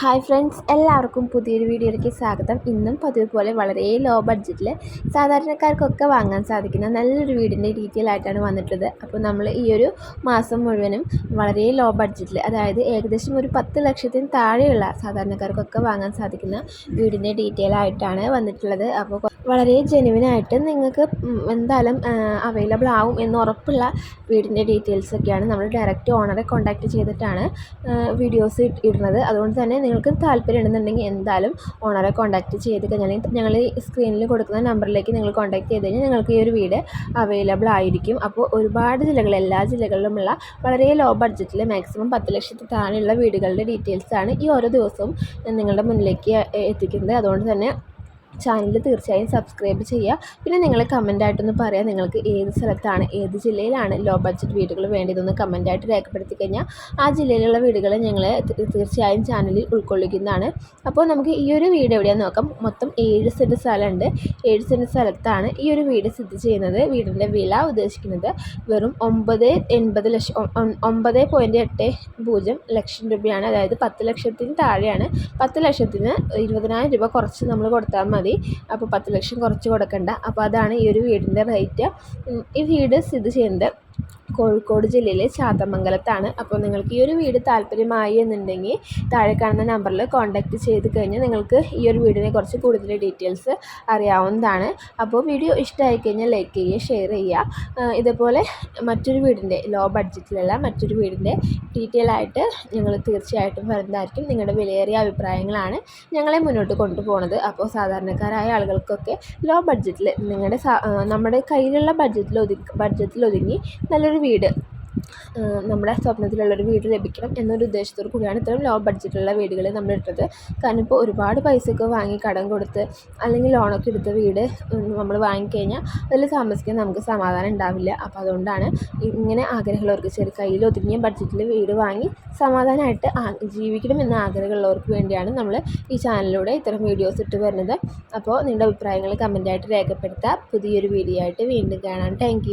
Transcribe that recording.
Hi friends എല്ലാവർക്കും പുതിയൊരു വീഡിയോയിലേക്ക് സ്വാഗതം. ഇന്നും പതിവ് പോലെ വളരെ ലോ ബഡ്ജറ്റിൽ സാധാരണക്കാർക്കൊക്കെ വാങ്ങാൻ സാധിക്കുന്ന നല്ലൊരു വീടിന്റെ ഡീറ്റെയിൽ ആയിട്ടാണ് വന്നിട്ടുള്ളത്. അപ്പോൾ നമ്മൾ ഈ ഒരു മാസം മുഴുവനും വളരെ ലോ ബഡ്ജറ്റിൽ അതായത് ഏകദേശം ഒരു പത്ത് ലക്ഷത്തിന് താഴെയുള്ള സാധാരണക്കാർക്കൊക്കെ വാങ്ങാൻ സാധിക്കുന്ന വീടിന്റെ ഡീറ്റെയിൽ ആയിട്ടാണ് വന്നിട്ടുള്ളത്. അപ്പോൾ വളരെ ജെനുവിനായിട്ട് നിങ്ങൾക്ക് എന്തായാലും അവൈലബിൾ ആവും എന്ന് ഉറപ്പുള്ള വീടിന്റെ ഡീറ്റെയിൽസൊക്കെയാണ് നമ്മൾ ഡയറക്റ്റ് ഓണറെ കോൺടാക്റ്റ് ചെയ്തിട്ടാണ് വീഡിയോസ് ഇടുന്നത്. അതുകൊണ്ട് തന്നെ നിങ്ങൾക്ക് താല്പര്യം ഉണ്ടെന്നുണ്ടെങ്കിൽ എന്തായാലും ഓണറെ കോൺടാക്റ്റ് ചെയ്ത് കഴിഞ്ഞാൽ ഞങ്ങൾ സ്ക്രീനിൽ കൊടുക്കുന്ന നമ്പറിലേക്ക് നിങ്ങൾ കോൺടാക്ട് ചെയ്ത് കഴിഞ്ഞാൽ നിങ്ങൾക്ക് ഈ ഒരു വീട് അവൈലബിൾ ആയിരിക്കും. അപ്പോൾ ഒരുപാട് ജില്ലകൾ എല്ലാ ജില്ലകളിലുമുള്ള വളരെ ലോ ബഡ്ജറ്റിൽ മാക്സിമം പത്ത് ലക്ഷത്തിൽ താഴെയുള്ള വീടുകളുടെ ഡീറ്റെയിൽസാണ് ഈ ഓരോ ദിവസവും നിങ്ങളുടെ മുന്നിലേക്ക് എത്തിക്കുന്നത്. അതുകൊണ്ട് തന്നെ ചാനൽ തീർച്ചയായും സബ്സ്ക്രൈബ് ചെയ്യുക പിന്നെ നിങ്ങൾ കമന്റായിട്ടൊന്ന് പറയാം നിങ്ങൾക്ക് ഏത് സ്ഥലത്താണ് ഏത് ജില്ലയിലാണ് ലോ ബഡ്ജറ്റ് വീടുകൾ വേണ്ടതെന്ന് കമന്റായിട്ട് രേഖപ്പെടുത്തി കഴിഞ്ഞാൽ ആ ജില്ലയിലുള്ള വീടുകൾ ഞങ്ങൾ തീർച്ചയായും ചാനലിൽ ഉൾക്കൊള്ളിക്കുന്നതാണ്. അപ്പോൾ നമുക്ക് ഈ ഒരു വീട് എവിടെയാണെന്ന് നോക്കാം. മൊത്തം ഏഴ് സെന്റ് സ്ഥലമുണ്ട് ഏഴ് സെന്റ് സ്ഥലത്താണ് ഈ ഒരു വീട് സ്ഥിതി ചെയ്യുന്നത്. വീടിന്റെ വില ഉദ്ദേശിക്കുന്നത് വെറും ഒമ്പത് എൺപത് ലക്ഷം ഒമ്പത് പോയിന്റ് എട്ട് പൂജ്യം ലക്ഷം രൂപയാണ്. അതായത് പത്ത് ലക്ഷത്തിന് താഴെയാണ്. പത്ത് ലക്ഷത്തിന് ഇരുപതിനായിരം രൂപ കുറച്ച് നമ്മൾ കൊടുത്താൽ മതി. മതി. അപ്പോൾ പത്ത് ലക്ഷം കുറച്ച് കൊടുക്കണ്ട. അപ്പോൾ അതാണ് ഈ ഒരു വീടിന്റെ റേറ്റ് ഈ വീട് സ്ഥിതി ചെയ്യുന്നത്. കോഴിക്കോട് ജില്ലയിലെ ചാത്തമംഗലത്താണ് അപ്പോൾ നിങ്ങൾക്ക് ഈ ഒരു വീട് താല്പര്യമായി എന്നുണ്ടെങ്കിൽ താഴെ കാണുന്ന നമ്പറിൽ കോൺടാക്റ്റ് ചെയ്ത് കഴിഞ്ഞാൽ നിങ്ങൾക്ക് ഈ ഒരു വീടിനെ കുറിച്ച് കൂടുതൽ ഡീറ്റെയിൽസ് അറിയാവുന്നതാണ്. അപ്പോൾ വീഡിയോ ഇഷ്ടമായി കഴിഞ്ഞാൽ ലൈക്ക് ചെയ്യുക ഷെയർ ചെയ്യുക. ഇതുപോലെ മറ്റൊരു വീടിന്റെ ലോ ബഡ്ജറ്റിലുള്ള മറ്റൊരു വീടിന്റെ ഡീറ്റെയിൽ ആയിട്ട് ഞങ്ങൾ തീർച്ചയായിട്ടും വരുന്നതായിരിക്കും. നിങ്ങളുടെ വിലയേറിയ അഭിപ്രായങ്ങളാണ് ഞങ്ങളെ മുന്നോട്ട് കൊണ്ടുപോകുന്നത്. അപ്പോൾ സാധാരണക്കാരായ ആളുകൾക്കൊക്കെ ലോ ബഡ്ജറ്റിൽ നിങ്ങളുടെ നമ്മുടെ കയ്യിലുള്ള ബഡ്ജറ്റിൽ ഒതുങ്ങി ബഡ്ജറ്റിൽ ഒതുങ്ങി നല്ലൊരു വീട് നമ്മുടെ സ്വപ്നത്തിലുള്ളൊരു വീട് ലഭിക്കണം എന്നൊരു ഉദ്ദേശത്തോടു കൂടിയാണ് ഇത്രയും ലോ ബഡ്ജറ്റുള്ള വീടുകൾ നമ്മൾ ഇട്ടത്. കാരണം ഇപ്പോൾ ഒരുപാട് പൈസയൊക്കെ വാങ്ങി കടം കൊടുത്ത് അല്ലെങ്കിൽ ലോണൊക്കെ എടുത്ത വീട് നമ്മൾ വാങ്ങിക്കഴിഞ്ഞാൽ അതിൽ താമസിക്കാൻ നമുക്ക് സമാധാനം ഉണ്ടാവില്ല. അപ്പോൾ അതുകൊണ്ടാണ് ഇങ്ങനെ ആഗ്രഹമുള്ളവർക്ക് ചെറിയ കയ്യിൽ ഒതുങ്ങിയ ബഡ്ജറ്റിൽ വീട് വാങ്ങി സമാധാനമായിട്ട് ജീവിക്കണം എന്ന ആഗ്രഹമുള്ളവർക്ക് വേണ്ടിയാണ് നമ്മൾ ഈ ചാനലിലൂടെ ഇത്തരം വീഡിയോസ് ഇട്ട് വരുന്നത്. അപ്പോൾ നിങ്ങളുടെ അഭിപ്രായങ്ങൾ കമന്റായിട്ട് രേഖപ്പെടുത്താം. പുതിയൊരു വീഡിയോ ആയിട്ട് വീണ്ടും കാണാം. താങ്ക്